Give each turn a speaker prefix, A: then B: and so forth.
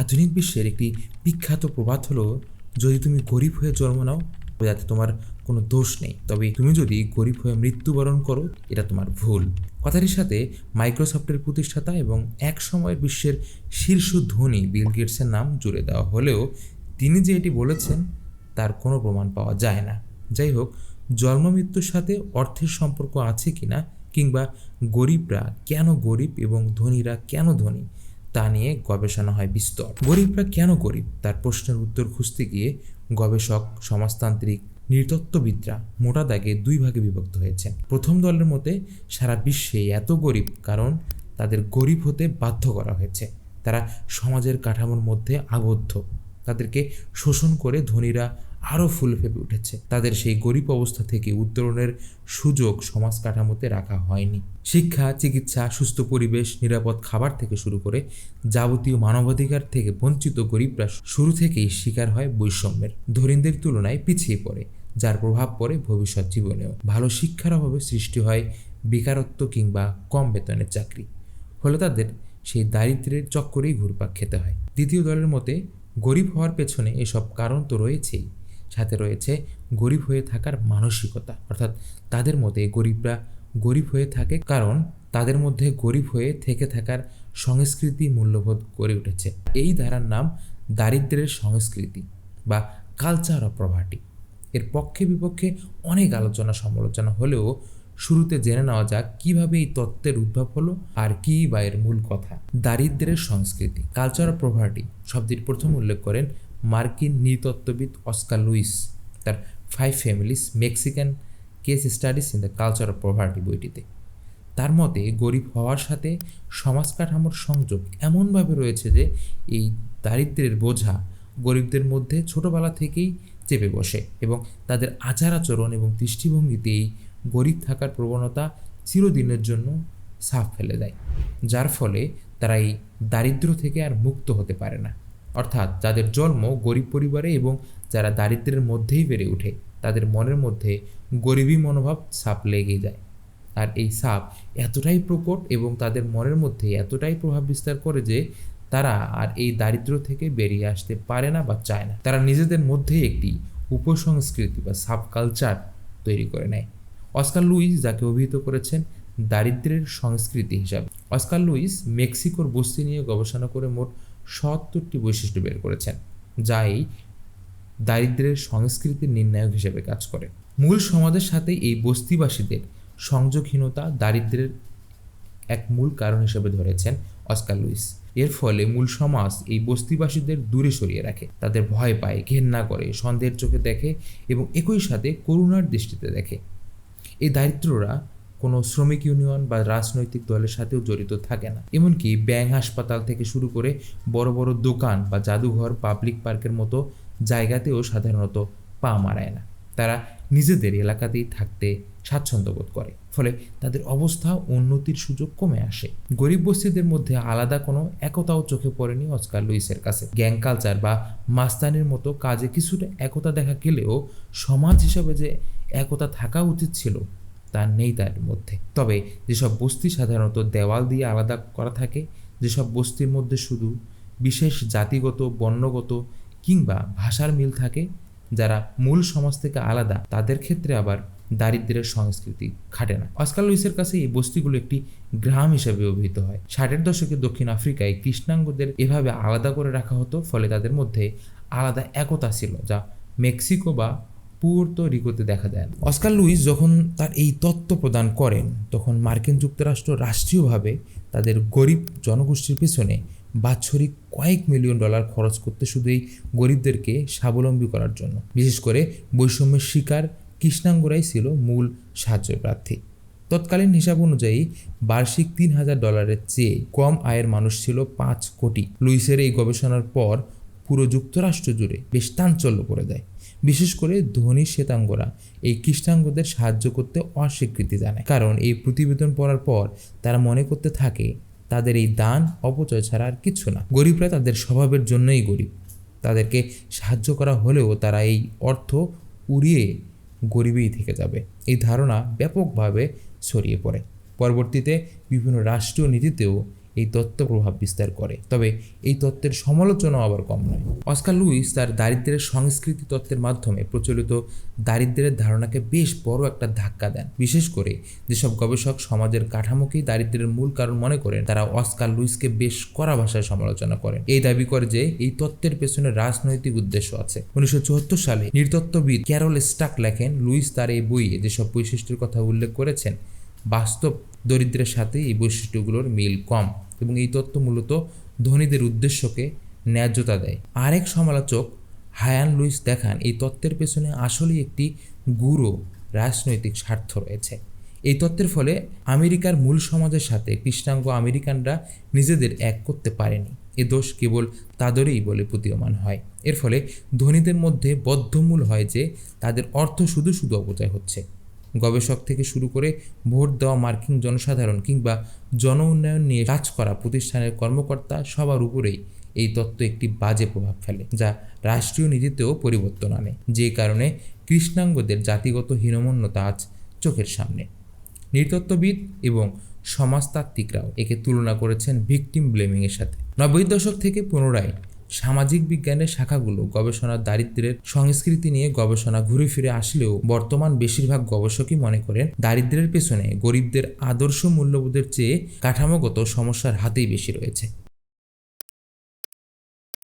A: আধুনিক বিশ্বের একটি বিখ্যাত প্রবাদ হলো, যদি তুমি গরিব হয়ে জন্ম নাও যাতে তোমার কোনো দোষ নেই। তবে তুমি যদি গরিব হয়ে মৃত্যুবরণ করো, এটা তোমার ভুল। কথাটির সাথে মাইক্রোসফটের প্রতিষ্ঠাতা এবং এক সময়ের বিশ্বের শীর্ষ ধনী বিল গেটসের নাম জুড়ে দেওয়া হলেও, তিনি যে এটি বলেছেন, তার কোনো প্রমাণ পাওয়া যায় না। যাই হোক, জন্ম মৃত্যুর সাথে অর্থের সম্পর্ক আছে কিনা, কিংবা গরিবরা কেন গরিব এবং ধনীরা কেন ধনী তা নিয়ে গবেষণা হয় বিস্তর। গরিবরা কেন গরিব? তার প্রশ্নের উত্তর খুঁজতে গিয়ে গবেষক, সমাজতান্ত্রিক, নৃতত্ত্ববিদরা মোটা দাগে দুই ভাগে বিভক্ত হয়েছেন। প্রথম দলের মতে সারা বিশ্বে এত গরিব কারণ তাদের গরিব হতে বাধ্য করা হয়েছে। তারা সমাজের কাঠামোর মধ্যে আবদ্ধ। তাদেরকে শোষণ করে ধনীরা আরও ফুল ফেপে উঠেছে। তাদের সেই গরিব অবস্থা থেকে উত্তরণের সুযোগ সমাজ কাঠামোতে রাখা হয়নি। শিক্ষা, চিকিৎসা, সুস্থ পরিবেশ, নিরাপদ খাবার থেকে শুরু করে যাবতীয় মানবাধিকার থেকে বঞ্চিত গরিবরা শুরু থেকেই শিকার হয় বৈষম্যের। ধরিনদের তুলনায় পিছিয়ে পড়ে, যার প্রভাব পড়ে ভবিষ্যৎ জীবনেও। ভালো শিক্ষার অভাবে সৃষ্টি হয় বেকারত্ব কিংবা কম বেতনের চাকরি। ফলে তাদের সেই দারিদ্র্যের চক্করেই ঘুরপাক খেতে হয়। দ্বিতীয় দলের মতে, গরিব হওয়ার পেছনে এসব কারণ তো রয়েছেই। সাথে রয়েছে গরিব হয়ে থাকার মানসিকতা। অর্থাৎ তাদের মতে গরিবরা গরিব হয়ে থাকে কারণ তাদের মধ্যে গরিব হয়ে থেকে থাকার সংস্কৃতি মূল্যবোধ গড়ে উঠেছে। এই ধারার নাম দারিদ্র্যের সংস্কৃতি বা কালচার অফ প্রভার্টি এর পক্ষে বিপক্ষে অনেক আলোচনা সমালোচনা হলেও শুরুতে জেনে নেওয়া যাক কীভাবে এই তত্ত্বের উদ্ভব হলো আর কি বা এর মূল কথা। দারিদ্র্যের সংস্কৃতি কালচার অফ প্রভার্টি শব্দটির প্রথম উল্লেখ করেন মার্কিন নৃতত্ত্ববিদ অস্কার লুইস, তার five families Mexican case studies in the culture of poverty বইটিতে। তার মতে, গরিব হওয়ার সাথে সমাজ কাঠামোর সংযোগ এমনভাবে রয়েছে যে এই দারিদ্র্যের বোঝা গরিবদের মধ্যে ছোটোবেলা থেকেই চেপে বসে এবং তাদের আচার আচরণ এবং দৃষ্টিভঙ্গিতে এই গরিব থাকার প্রবণতা চিরদিনের জন্য সাফ ফেলে দেয়, যার ফলে তারা এই দারিদ্র্য থেকে আর মুক্ত হতে পারে না। অর্থাৎ যাদের জন্ম গরিব পরিবারে এবং যারা দারিদ্র্যের মধ্যেই বেড়ে ওঠে, তাদের মনের মধ্যে গরিবী মনোভাব সাপ লেগে যায়। আর এই সাপ এতটাই প্রকট এবং তাদের মনের মধ্যে এতটাই প্রভাব বিস্তার করে যে তারা আর এই দারিদ্র থেকে বেরিয়ে আসতে পারে না বা চায় না। তারা নিজেদের মধ্যেই একটি উপসংস্কৃতি বা সাব কালচার তৈরি করে নেয়। অস্কার লুইস যাকে অভিহিত করেছেন দারিদ্র্যের সংস্কৃতি হিসাবে। অস্কার লুইস মেক্সিকোর বস্তি নিয়ে গবেষণা করে মোট সত্তরটি বৈশিষ্ট্য বের করেছেন, যা এই দারিদ্র্যের সংস্কৃতির নির্ণায়ক হিসেবে কাজ করে। মূল সমাজের সাথে এই বস্তিবাসীদের সংযোগহীনতা দারিদ্র্যের এক মূল কারণ হিসেবে ধরেছেন অস্কার লুইস। এর ফলে মূল সমাজ এই বস্তিবাসীদের দূরে সরিয়ে রাখে। তাদের ভয় পায়, ঘেন্না করে, সন্দেহের চোখে দেখে এবং একই সাথে করুণার দৃষ্টিতে দেখে। এই দারিদ্ররা কোনো শ্রমিক ইউনিয়ন বা রাজনৈতিক দলের সাথেও জড়িত থাকে না। এমনকি ব্যাংক হাসপাতাল থেকে শুরু করে বড় বড় দোকান বা জাদুঘর, পাবলিক পার্কের মতো জায়গাতেও সাধারণত পা মারায় না। তারা নিজেদের এলাকাতেই থাকতে স্বাচ্ছন্দ্য বোধ করে। ফলে তাদের অবস্থা উন্নতির সুযোগ কমে আসে। গরিব বস্তিদের মধ্যে আলাদা কোনো একতাও চোখে পড়েনি অস্কার লুইসের কাছে। গ্যাং কালচার বা মাস্তানির মতো কাজে কিছুটা একতা দেখা গেলেও সমাজ হিসাবে যে একতা থাকা উচিত ছিল তা নেই তার মধ্যে। তবে যেসব বস্তি সাধারণত দেওয়াল দিয়ে আলাদা করা থাকে, যেসব বস্তির মধ্যে শুধু বিশেষ জাতিগত, বর্ণগত কিংবা ভাষার মিল থাকে, যারা মূল সমাজ থেকে আলাদা, তাদের ক্ষেত্রে আবার দারিদ্র্যের সংস্কৃতি খাটে না। অস্কার লুইসের কাছে এই বস্তিগুলো একটি গ্রাম হিসেবে অভিহিত হয়। ষাটের দশকে দক্ষিণ আফ্রিকায় কৃষ্ণাঙ্গদের এভাবে আলাদা করে রাখা হতো, ফলে তাদের মধ্যে আলাদা একতা ছিল, যা মেক্সিকো বা পুর্তো রিকোতে দেখা যায় না। অস্কার লুইস যখন তার এই তত্ত্ব প্রদান করেন, তখন মার্কিন যুক্তরাষ্ট্র রাষ্ট্রীয়ভাবে তাদের গরিব জনগোষ্ঠীর পেছনে বাৎসরিক কয়েক মিলিয়ন ডলার খরচ করতে শুধু এই গরিবদেরকে স্বাবলম্বী করার জন্য। বিশেষ করে বৈষম্যের শিকার কৃষ্ণাঙ্গরাই ছিল মূল সাহায্য প্রার্থী তৎকালীন হিসাব অনুযায়ী বার্ষিক তিন হাজার ডলারের চেয়ে কম আয়ের মানুষ ছিল পাঁচ কোটি। লুইসের এই গবেষণার পর পুরো যুক্তরাষ্ট্র জুড়ে বেশ চাঞ্চল্য করে দেয়। বিশেষ করে ধনী শ্বেতাঙ্গরা এই কৃষ্ণাঙ্গদের সাহায্য করতে অস্বীকৃতি জানায়। কারণ এই প্রতিবেদন পড়ার পর তারা মনে করতে থাকে, তাদের এই দান, অপচয় ছাড়া আর কিছু না। গরিবরা তাদের স্বভাবের জন্যই গরিব। তাদেরকে সাহায্য করা হলেও তারা এই অর্থ উড়িয়ে গরিবেই থেকে যাবে। এই ধারণা ব্যাপকভাবে ছড়িয়ে পড়ে। পরবর্তীতে বিভিন্ন রাষ্ট্রীয় নীতিতেও এই তত্ত্ব প্রভাব বিস্তার করে। তবে এই তত্ত্বের সমালোচনাও আবার কম নয়। অস্কার লুইস তার দারিদ্র্যের সংস্কৃতি তত্ত্বের মাধ্যমে প্রচলিত দারিদ্র্যের ধারণাকে বেশ বড় একটা ধাক্কা দেন। বিশেষ করে যেসব গবেষক সমাজের কাঠামোকেই দারিদ্র্যের মূল কারণ মনে করেন, তারা অস্কার লুইসকে বেশ কড়া ভাষায় সমালোচনা করেন। এই দাবি করে যে এই তত্ত্বের পেছনে রাজনৈতিক উদ্দেশ্য আছে। উনিশশো চুয়াত্তর সালে নৃতত্ত্ববিদ ক্যারল স্টাক লেখেন, লুইস তার এই বইয়ে যেসব বৈশিষ্ট্যের কথা উল্লেখ করেছেন, বাস্তব দরিদ্রের সাথে এই বৈশিষ্ট্যগুলোর মিল কম। এবং এই তত্ত্ব মূলত ধনীদের উদ্দেশ্যকে ন্যায্যতা দেয়। আরেক সমালোচক হায়ান লুইস দেখান, এই তত্ত্বের পেছনে আসলেই একটি গুরু রাজনৈতিক স্বার্থ রয়েছে। এই তত্ত্বের ফলে আমেরিকার মূল সমাজের সাথে কৃষ্ণাঙ্গ আমেরিকানরা নিজেদের এক করতে পারেনি। এ দোষ কেবল তাদেরই বলে প্রতীয়মান হয়। এর ফলে ধনীদের মধ্যে বদ্ধমূল হয় যে তাদের অর্থ শুধু শুধু অপচয় হচ্ছে। গবেষক থেকে শুরু করে ভোট দেওয়া মার্কিন জনসাধারণ কিংবা জন উন্নয়ন নিয়ে কাজ করা প্রতিষ্ঠানের কর্মকর্তা সবার উপরেই এই তত্ত্ব একটি বাজে প্রভাব ফেলে, যা রাষ্ট্রীয় নীতিতেও পরিবর্তন আনে। যে কারণে কৃষ্ণাঙ্গদের জাতিগত হীনমন্যতা আজ চোখের সামনে। নৃতত্ত্ববিদ এবং সমাজতাত্ত্বিকরাও একে তুলনা করেছেন ভিকটিম ব্লেমিংয়ের সাথে। নব্বই দশক থেকে পুনরায় সামাজিক বিজ্ঞানের শাখাগুলো গবেষণা দারিদ্রের সংস্কৃতি নিয়ে গবেষণা ঘুরে ফিরে আসলেও বর্তমান বেশিরভাগ গবেষকই মনে করেন দারিদ্রের পেছনে গরিবদের আদর্শ মূল্যবোধের চেয়ে কাঠামোগত সমস্যার হাতেই বেশি রয়েছে।